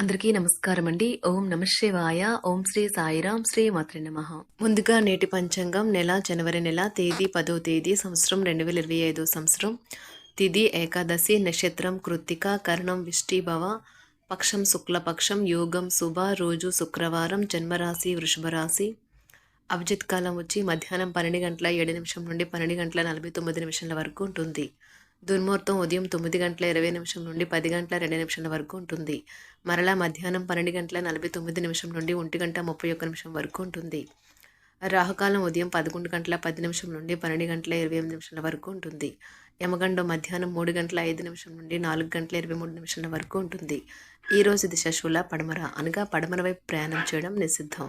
అందరికీ నమస్కారం అండి ఓం నమ శివాయ. ఓం శ్రీ సాయిరాం శ్రీ మాత్రి నమ. ముందుగా నేటి పంచాంగం నెల జనవరి నెల తేదీ పదో తేదీ సంవత్సరం రెండు వేల ఇరవై ఐదో సంవత్సరం. తిథి ఏకాదశి నక్షత్రం కృత్తిక కర్ణం విష్టిభవ పక్షం శుక్లపక్షం యోగం శుభ రోజు శుక్రవారం జన్మరాశి వృషభరాశి. అభిజిత్ కాలం వచ్చి మధ్యాహ్నం పన్నెండు గంటల ఏడు నిమిషం నుండి పన్నెండు గంటల నలభై తొమ్మిది నిమిషాల వరకు ఉంటుంది. దుర్ముహూర్తం ఉదయం తొమ్మిది గంటల ఇరవై నిమిషం నుండి పది గంటల రెండు నిమిషాల వరకు ఉంటుంది. మరలా మధ్యాహ్నం పన్నెండు గంటల నలభై తొమ్మిది నిమిషం నుండి ఒంటి గంట ముప్పై ఒక్క నిమిషం వరకు ఉంటుంది. రాహుకాలం ఉదయం పదకొండు గంటల పది నిమిషం నుండి పన్నెండు గంటల ఇరవై ఎనిమిది నిమిషాల వరకు ఉంటుంది. యమగండం మధ్యాహ్నం మూడు గంటల ఐదు నిమిషం నుండి నాలుగు గంటల ఇరవై మూడు నిమిషాల వరకు ఉంటుంది. ఈ రోజు దిశ శూల పడమర అనగా పడమర వైపు ప్రయాణం చేయడం నిషిద్ధం.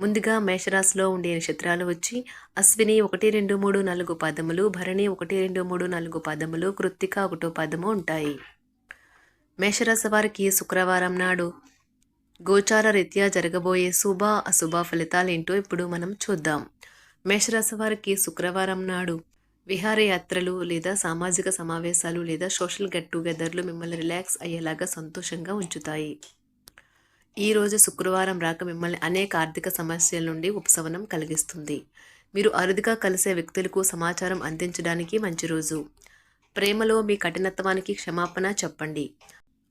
ముందుగా మేషరాశిలో ఉండే నక్షత్రాలు వచ్చి అశ్విని ఒకటి రెండు మూడు నాలుగు పదములు భరణి ఒకటి రెండు మూడు నాలుగు పదములు కృత్తిక ఒకటో పదము ఉంటాయి. మేషరాశి వారికి శుక్రవారం నాడు గోచార రీత్యా జరగబోయే శుభ అశుభ ఫలితాలు ఏంటో ఇప్పుడు మనం చూద్దాం. మేషరాశి వారికి శుక్రవారం నాడు విహారయాత్రలు లేదా సామాజిక సమావేశాలు లేదా సోషల్ గెట్ టుగెదర్లు మిమ్మల్ని రిలాక్స్ అయ్యేలాగా సంతోషంగా ఉంచుతాయి. ఈ రోజు శుక్రవారం రాక మిమ్మల్ని అనేక ఆర్థిక సమస్యల నుండి ఉపశమనం కలిగిస్తుంది. మీరు అరుదుగా కలిసే వ్యక్తులకు సమాచారం అందించడానికి మంచి రోజు. ప్రేమలో మీ కఠినత్వానికి క్షమాపణ చెప్పండి.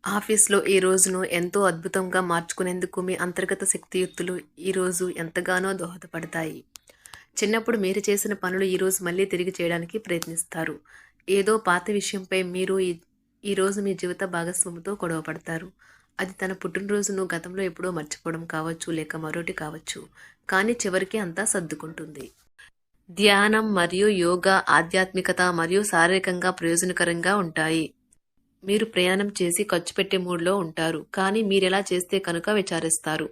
ఆఫీస్లో ఈ రోజును ఎంతో అద్భుతంగా మార్చుకునేందుకు మీ అంతర్గత శక్తియుక్తులు ఈరోజు ఎంతగానో దోహదపడతాయి. చిన్నప్పుడు మీరు చేసిన పనులు ఈరోజు మళ్ళీ తిరిగి చేయడానికి ప్రయత్నిస్తారు. ఏదో పాత విషయంపై మీరు ఈ ఈరోజు మీ జీవిత భాగస్వామితో గొడవ పడతారు అది తన పుట్టినరోజును గతంలో ఎప్పుడో మర్చిపోవడం కావచ్చు లేక మరోటి కావచ్చు కానీ చివరికి అంతా సర్దుకుంటుంది. ధ్యానం మరియు యోగా ఆధ్యాత్మికత మరియు శారీరకంగా ప్రయోజనకరంగా ఉంటాయి. మీరు ప్రయాణం చేసి ఖర్చు పెట్టే మూడ్లో ఉంటారు కానీ మీరెలా చేస్తే కనుక విచారిస్తారు.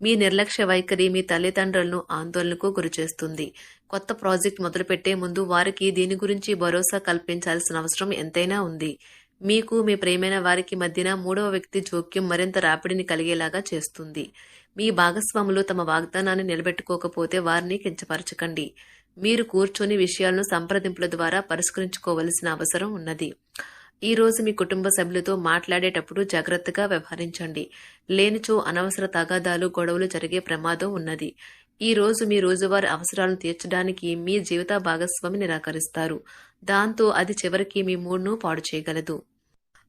మీ నిర్లక్ష్య వైఖరి మీ తల్లిదండ్రులను ఆందోళనకు గురిచేస్తుంది. కొత్త ప్రాజెక్ట్ మొదలుపెట్టే ముందు వారికి దీని గురించి భరోసా కల్పించాల్సిన అవసరం ఎంతైనా ఉంది. మీకు మీ ప్రేమైన వారికి మధ్యన మూడవ వ్యక్తి జోక్యం మరింత రాపిడిని కలిగేలాగా చేస్తుంది. మీ భాగస్వాములు తమ వాగ్దానాన్ని నిలబెట్టుకోకపోతే వారిని కించపరచకండి. మీరు కూర్చొని విషయాలను సంప్రదింపుల ద్వారా పరిష్కరించుకోవలసిన అవసరం ఉన్నది. ఈ రోజు మీ కుటుంబ సభ్యులతో మాట్లాడేటప్పుడు జాగ్రత్తగా వ్యవహరించండి. లేనిచో అనవసర తగాదాలు గొడవలు జరిగే ప్రమాదం ఉన్నది. ఈ రోజు మీ రోజువారి అవసరాలను తీర్చడానికి మీ జీవిత భాగస్వామి నిరాకరిస్తారు. దాంతో అది చివరికి మీ మూడ్ను పాడు చేయగలదు.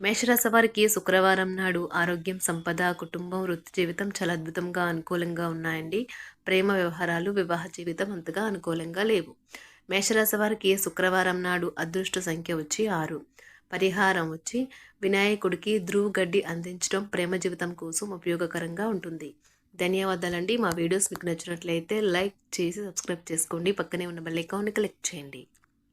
మేషరాశి వారికి శుక్రవారం నాడు ఆరోగ్యం సంపద కుటుంబం వృత్తి జీవితం చాలా అద్భుతంగా అనుకూలంగా ఉన్నాయండి. ప్రేమ వ్యవహారాలు వివాహ జీవితం అంతగా అనుకూలంగా లేవు. మేషరాశి వారికి శుక్రవారం నాడు అదృష్ట సంఖ్య వచ్చి ఆరు. పరిహారం వచ్చి వినాయకుడికి ధ్రువ గడ్డి అందించడం ప్రేమ జీవితం కోసం ఉపయోగకరంగా ఉంటుంది. ధన్యవాదాలండి. మా వీడియోస్ మీకు నచ్చినట్లయితే లైక్ చేసి సబ్స్క్రైబ్ చేసుకోండి. పక్కనే ఉన్న బెల్ ఐకాన్ని క్లిక్ చేయండి.